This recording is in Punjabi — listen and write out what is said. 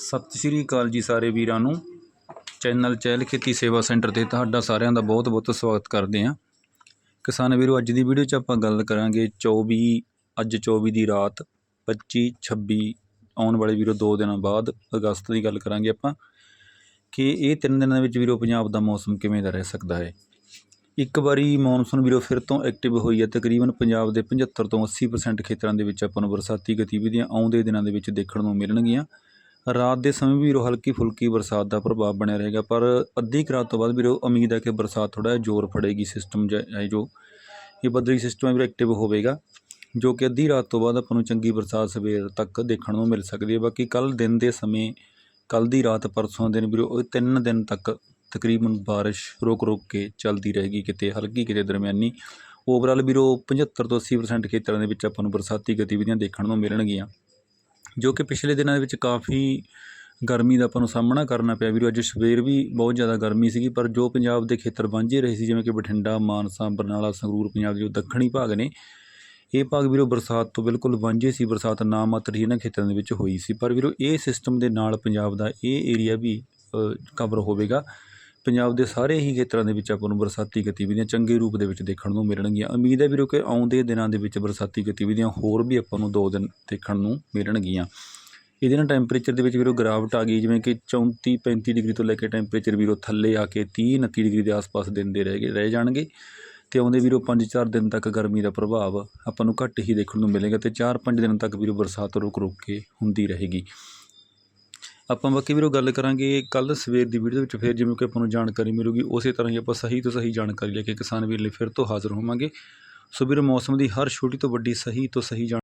ਸਤਿ ਸ਼੍ਰੀ ਅਕਾਲ ਜੀ ਸਾਰੇ ਵੀਰਾਂ ਨੂੰ। ਚੈਨਲ ਚਹਿਲ ਖੇਤੀ ਸੇਵਾ ਸੈਂਟਰ ਤੇ ਤੁਹਾਡਾ ਸਾਰਿਆਂ ਦਾ ਬਹੁਤ ਬਹੁਤ ਸਵਾਗਤ ਕਰਦੇ ਹਾਂ। ਕਿਸਾਨ ਵੀਰੋ, ਅੱਜ ਦੀ ਵੀਡੀਓ 'ਚ ਆਪਾਂ ਗੱਲ ਕਰਾਂਗੇ 24 ਅੱਜ 24 ਦੀ ਰਾਤ 25 26 ਆਉਣ ਵਾਲੇ ਵੀਰੋ ਦੋ ਦਿਨਾਂ ਬਾਅਦ ਅਗਸਤ ਦੀ ਗੱਲ ਕਰਾਂਗੇ ਆਪਾਂ ਕਿ ਇਹ ਤਿੰਨ ਦਿਨਾਂ ਦੇ ਵਿੱਚ ਵੀਰੋ ਪੰਜਾਬ ਦਾ ਮੌਸਮ ਕਿਵੇਂ ਦਾ ਰਹਿ ਸਕਦਾ ਹੈ। ਇੱਕ ਵਾਰੀ ਮੌਨਸੂਨ ਵੀਰੋ ਫਿਰ ਤੋਂ ਐਕਟਿਵ ਹੋਈ ਹੈ, ਤਕਰੀਬਨ ਪੰਜਾਬ ਦੇ 75 ਤੋਂ 80% ਖੇਤਰਾਂ ਦੇ ਵਿੱਚ ਆਪਾਂ ਨੂੰ ਬਰਸਾਤੀ ਗਤੀਵਿਧੀਆਂ ਆਉਂਦੇ ਦਿਨਾਂ ਦੇ ਵਿੱਚ ਦੇਖਣ ਨੂੰ ਮਿਲਣਗੀਆਂ। ਰਾਤ ਦੇ ਸਮੇਂ ਵੀਰੋ ਹਲਕੀ ਫੁਲਕੀ ਬਰਸਾਤ ਦਾ ਪ੍ਰਭਾਵ ਬਣਿਆ ਰਹੇਗਾ, ਪਰ ਅੱਧੀ ਕੁ ਰਾਤ ਤੋਂ ਬਾਅਦ ਵੀਰੋ ਉਮੀਦ ਹੈ ਕਿ ਬਰਸਾਤ ਥੋੜਾ ਜਿਹਾ ਜ਼ੋਰ ਫੜੇਗੀ ਸਿਸਟਮ ਹੈ ਜੋ ਇਹ ਬੱਦਲੀ ਸਿਸਟਮ ਹੈ ਵੀਰੋ ਐਕਟਿਵ ਹੋਵੇਗਾ, ਜੋ ਕਿ ਅੱਧੀ ਰਾਤ ਤੋਂ ਬਾਅਦ ਆਪਾਂ ਨੂੰ ਚੰਗੀ ਬਰਸਾਤ ਸਵੇਰ ਤੱਕ ਦੇਖਣ ਨੂੰ ਮਿਲ ਸਕਦੀ ਹੈ। ਬਾਕੀ ਕੱਲ ਦਿਨ ਦੇ ਸਮੇਂ ਕੱਲ ਦੀ ਰਾਤ ਪਰਸੋਂ ਦਿਨ ਵੀਰੋ ਇਹ ਤਿੰਨ ਦਿਨ ਤੱਕ ਤਕਰੀਬਨ ਬਾਰਿਸ਼ ਰੁਕ ਰੁਕ ਕੇ ਚੱਲਦੀ ਰਹੇਗੀ ਕਿਤੇ ਹਲਕੀ ਕਿਤੇ ਦਰਮਿਆਨੀ। ਓਵਰਆਲ ਵੀਰੋ 75 ਤੋਂ 80% ਖੇਤਰਾਂ ਦੇ ਵਿੱਚ ਆਪਾਂ ਨੂੰ ਬਰਸਾਤੀ ਗਤੀਵਿਧੀਆਂ ਦੇਖਣ ਨੂੰ ਮਿਲਣਗੀਆਂ। ਜੋ ਕਿ ਪਿਛਲੇ ਦਿਨਾਂ ਦੇ ਵਿੱਚ ਕਾਫੀ ਗਰਮੀ ਦਾ ਆਪਾਂ ਨੂੰ ਸਾਹਮਣਾ ਕਰਨਾ ਪਿਆ। ਵੀਰੋ, ਅੱਜ ਸਵੇਰ ਵੀ ਬਹੁਤ ਜ਼ਿਆਦਾ ਗਰਮੀ ਸੀਗੀ, ਪਰ ਜੋ ਪੰਜਾਬ ਦੇ ਖੇਤਰ ਵਾਂਝੇ ਰਹੇ ਸੀ, ਜਿਵੇਂ ਕਿ ਬਠਿੰਡਾ, ਮਾਨਸਾ, ਬਰਨਾਲਾ, ਸੰਗਰੂਰ, ਪੰਜਾਬ ਦੇ ਜੋ ਦੱਖਣੀ ਭਾਗ ਨੇ, ਇਹ ਭਾਗ ਵੀਰੋ ਬਰਸਾਤ ਤੋਂ ਬਿਲਕੁਲ ਵਾਂਝੇ ਸੀ। ਬਰਸਾਤ ਨਾ ਮਾਤਰ ਹੀ ਇਹਨਾਂ ਖੇਤਰਾਂ ਦੇ ਵਿੱਚ ਹੋਈ ਸੀ। ਪਰ ਵੀਰੋ, ਇਹ ਸਿਸਟਮ ਦੇ ਨਾਲ ਪੰਜਾਬ ਦਾ ਇਹ ਏਰੀਆ ਵੀ ਕਵਰ ਹੋਵੇਗਾ। ਪੰਜਾਬ ਦੇ ਸਾਰੇ ਹੀ ਖੇਤਰਾਂ ਦੇ ਵਿੱਚ ਆਪਾਂ ਨੂੰ ਬਰਸਾਤੀ ਗਤੀਵਿਧੀਆਂ ਚੰਗੇ ਰੂਪ ਦੇ ਵਿੱਚ ਦੇਖਣ ਨੂੰ ਮਿਲਣਗੀਆਂ। ਉਮੀਦ ਹੈ ਵੀਰੋ ਕਿ ਆਉਂਦੇ ਦਿਨਾਂ ਦੇ ਵਿੱਚ ਬਰਸਾਤੀ ਗਤੀਵਿਧੀਆਂ ਹੋਰ ਵੀ ਆਪਾਂ ਨੂੰ ਦੋ ਦਿਨ ਦੇਖਣ ਨੂੰ ਮਿਲਣਗੀਆਂ। ਇਹਦੇ ਨਾਲ ਟੈਂਪਰੇਚਰ ਦੇ ਵਿੱਚ ਵੀਰੋ ਗਿਰਾਵਟ ਆ ਗਈ, ਜਿਵੇਂ ਕਿ 34 35 ਡਿਗਰੀ ਤੋਂ ਲੈ ਕੇ ਟੈਂਪਰੇਚਰ ਵੀਰੋ ਥੱਲੇ ਆ ਕੇ 30 29 ਡਿਗਰੀ ਦੇ ਆਸ-ਪਾਸ ਦਿਨ ਦੇ ਰਹਿ ਗਏ, ਰਹਿ ਜਾਣਗੇ। ਤੇ ਆਉਂਦੇ ਵੀਰੋ 5-4 ਦਿਨ ਤੱਕ ਗਰਮੀ ਦਾ ਪ੍ਰਭਾਵ ਆਪਾਂ ਨੂੰ ਘੱਟ ਹੀ ਦੇਖਣ ਨੂੰ ਮਿਲੇਗਾ ਤੇ 4-5 ਦਿਨ ਤੱਕ ਵੀਰੋ ਬਰਸਾਤ ਰੁਕ ਰੁਕ ਕੇ ਹੁੰਦੀ ਰਹੇਗੀ। ਆਪਾਂ ਬਾਕੀ ਵੀਰੋ ਗੱਲ ਕਰਾਂਗੇ ਕੱਲ ਸਵੇਰ ਦੀ ਵੀਡੀਓ ਵਿੱਚ, ਫਿਰ ਜਿਵੇਂ ਕਿ ਆਪਾਂ ਨੂੰ ਜਾਣਕਾਰੀ ਮਿਲੂਗੀ, ਉਸੇ ਤਰ੍ਹਾਂ ਹੀ ਆਪਾਂ ਸਹੀ ਤੋਂ ਸਹੀ ਜਾਣਕਾਰੀ ਲੈ ਕੇ ਕਿਸਾਨ ਵੀਰ ਲਈ ਫਿਰ ਤੋਂ ਹਾਜ਼ਰ ਹੋਵਾਂਗੇ। ਸੋ ਵੀਰੋ, ਮੌਸਮ ਦੀ ਹਰ ਛੋਟੀ ਤੋਂ ਵੱਡੀ ਸਹੀ ਤੋਂ ਸਹੀ ਜਾਣ